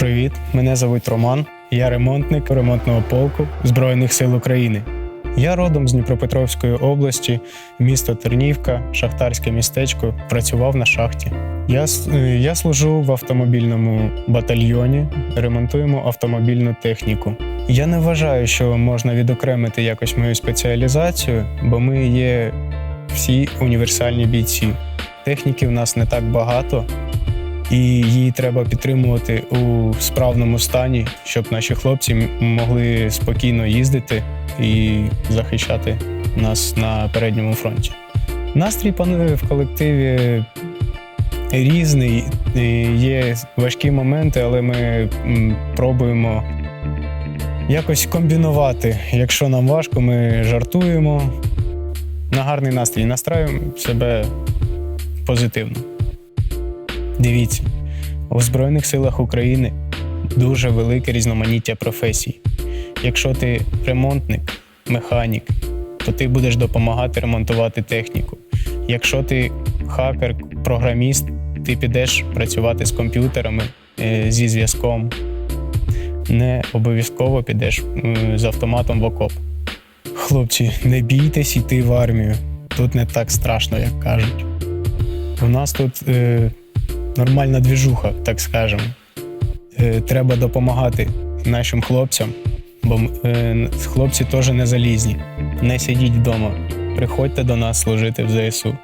Привіт, мене звуть Роман. Я ремонтник ремонтного полку Збройних сил України. Я родом з Дніпропетровської області, місто Тернівка, шахтарське містечко, працював на шахті. Я, е, я служу в автомобільному батальйоні, ремонтуємо автомобільну техніку. Я не вважаю, що можна відокремити якось мою спеціалізацію, бо ми є всі універсальні бійці. Техніки в нас не так багато, і її треба підтримувати у справному стані, щоб наші хлопці могли спокійно їздити і захищати нас на передньому фронті. Настрій панує в колективі різний. Є важкі моменти, але ми пробуємо якось комбінувати. Якщо нам важко, ми жартуємо на гарний настрій, настраюємо себе позитивно. Дивіться, у Збройних силах України дуже велике різноманіття професій. Якщо ти ремонтник, механік, то ти будеш допомагати ремонтувати техніку. Якщо ти хакер, програміст, ти підеш працювати з комп'ютерами, е, зі зв'язком. Не обов'язково підеш з автоматом в окоп. Хлопці, не бійтесь йти в армію. Тут не так страшно, як кажуть. У нас тут е, нормальна двіжуха, так скажемо. Е, треба допомагати нашим хлопцям, бо е, хлопці теж не залізні. Не сидіть вдома. Приходьте до нас служити в ЗСУ.